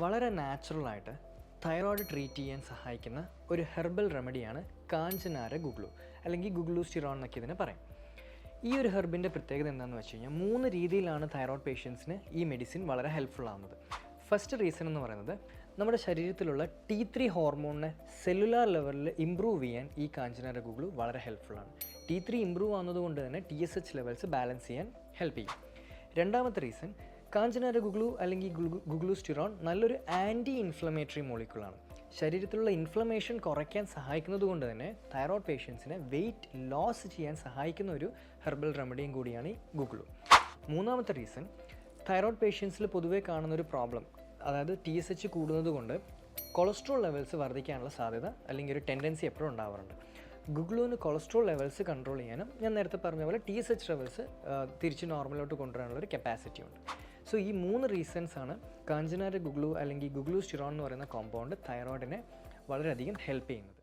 വളരെ നാച്ചുറലായിട്ട് thyroid treat ചെയ്യാൻ സഹായിക്കുന്ന ഒരു ഹെർബൽ റെമഡിയാണ് കാഞ്ചനാര ഗുഗ്ലു അല്ലെങ്കിൽ ഗുഗ്ലു സ്റ്റിറോൺ എന്നൊക്കെ ഇതിനെ പറയും. ഈ ഒരു ഹെർബിന്റെ പ്രത്യേകത എന്താണെന്ന് വെച്ച് കഴിഞ്ഞാൽ മൂന്ന് രീതിയിലാണ് തൈറോയ്ഡ് പേഷ്യൻസിന് ഈ മെഡിസിൻ വളരെ ഹെൽപ്ഫുൾ ആവുന്നത്. ഫസ്റ്റ് റീസൺ എന്ന് പറയുന്നത് നമ്മുടെ ശരീരത്തിലുള്ള ടി ത്രീ ഹോർമോണിനെ സെല്ലുലാർ ലെവലിൽ ഇമ്പ്രൂവ് ചെയ്യാൻ ഈ കാഞ്ചനാര ഗുഗ്ലു വളരെ ഹെൽപ്ഫുൾ ആണ്. ടി ത്രീ ഇമ്പ്രൂവ് ആവുന്നതുകൊണ്ട് തന്നെ T S H levels balance ചെയ്യാൻ ഹെൽപ്പ് ചെയ്യും. രണ്ടാമത്തെ റീസൺ കാഞ്ചനാര ഗുഗ്ലു അല്ലെങ്കിൽ ഗുഗ്ലു- സ്റ്റിറോൺ നല്ലൊരു ആന്റി ഇൻഫ്ലമേറ്ററി മോളിക്കുളാണ് ശരീരത്തിലുള്ള ഇൻഫ്ലമേഷൻ കുറയ്ക്കാൻ സഹായിക്കുന്നത് കൊണ്ട് തന്നെ തൈറോയ്ഡ് പേഷ്യൻസിനെ വെയിറ്റ് ലോസ് ചെയ്യാൻ സഹായിക്കുന്ന ഒരു ഹെർബൽ റെമഡിയും കൂടിയാണ് ഈ ഗുഗ്ലു. മൂന്നാമത്തെ റീസൺ തൈറോയ്ഡ് പേഷ്യൻസിൽ പൊതുവേ കാണുന്ന ഒരു പ്രോബ്ലം അതായത് ടി എസ് എച്ച് കൂടുന്നത് കൊണ്ട് കൊളസ്ട്രോൾ ലെവൽസ് വർദ്ധിക്കാനുള്ള സാധ്യത അല്ലെങ്കിൽ ഒരു ടെൻഡൻസി എപ്പോഴും ഉണ്ടാവാറുണ്ട്. ഗുഗ്ലുവിന് കൊളസ്ട്രോൾ ലെവൽസ് കൺട്രോൾ ചെയ്യാനും ഞാൻ നേരത്തെ പറഞ്ഞ പോലെ ടി എസ് എച്ച് ലെവൽസ് തിരിച്ച് നോർമലോട്ട് കൊണ്ടുവരാനുള്ള ഒരു കപ്പാസിറ്റി ഉണ്ട്. സോ ഈ മൂന്ന് റീസൺസ് ആണ് കാഞ്ചനാര ഗുഗ്ലു അല്ലെങ്കിൽ ഗുഗ്ലു സ്റ്റിറോൺ എന്ന് പറയുന്ന കോമ്പൗണ്ട് തൈറോയിഡിനെ വളരെയധികം ഹെൽപ്പ് ചെയ്യുന്നത്.